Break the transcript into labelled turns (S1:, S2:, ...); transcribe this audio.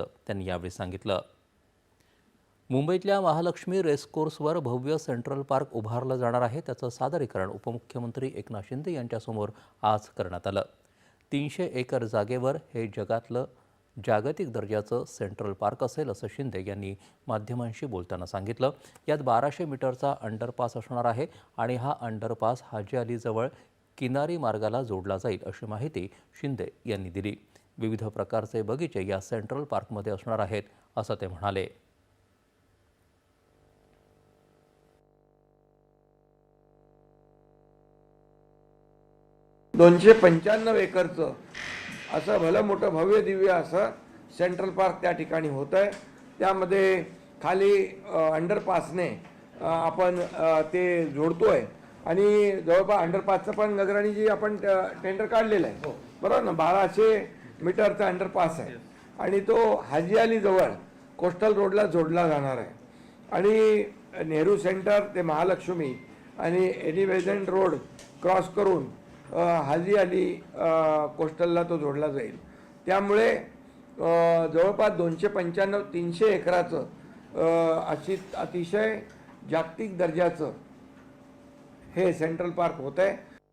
S1: त्यांनी यावेळी सांगितलं. मुंबईतल्या महालक्ष्मी रेसकोर्सवर भव्य सेंट्रल पार्क उभारलं जाणार आहे. त्याचं सादरीकरण उपमुख्यमंत्री एकनाथ शिंदे यांच्यासमोर आज करण्यात आलं. तीनशे एकर जागेवर हे जगातलं जागतिक दर्जाचं सेंट्रल पार्क असेल असं शिंदे यांनी माध्यमांशी बोलताना सांगितलं. यात बाराशे मीटरचा अंडरपास असणार आहे आणि हा अंडरपास हाजी अलीजवळ किनारी मार्गाला जोडला जाईल अशी माहिती शिंदे यांनी दिली. विविध प्रकारचे बगीचे या सेंट्रल पार्कमध्ये असणार आहेत असं ते म्हणाले.
S2: दोनशे पंच्याण्णव एकरचं असं भलं मोठं भव्य दिव्य असं सेंट्रल पार्क त्या ठिकाणी होतं आहे त्यामध्ये खाली अंडरपासने आपण ते जोडतोय. आणि जवळपास अंडरपासचं पण नगराने जी आपण टेंडर काढलेलं आहे. बरोबर ना? बाराशे मीटरचा अंडरपास आहे. आणि तो हाजी अली जवळ कोस्टल रोडला जोडला जाणार आहे. आणि नेहरू सेंटर ते महालक्ष्मी आणि एडी वेजंट रोड क्रॉस करून हाजी अली कोस्टलला तो जोडला जाईल. त्यामुळे जवळपास दोनशे पंच्याण्णव तीनशे एकराचं अशी अतिशय जागतिक दर्जाचं हे सेंट्रल पार्क होत आहे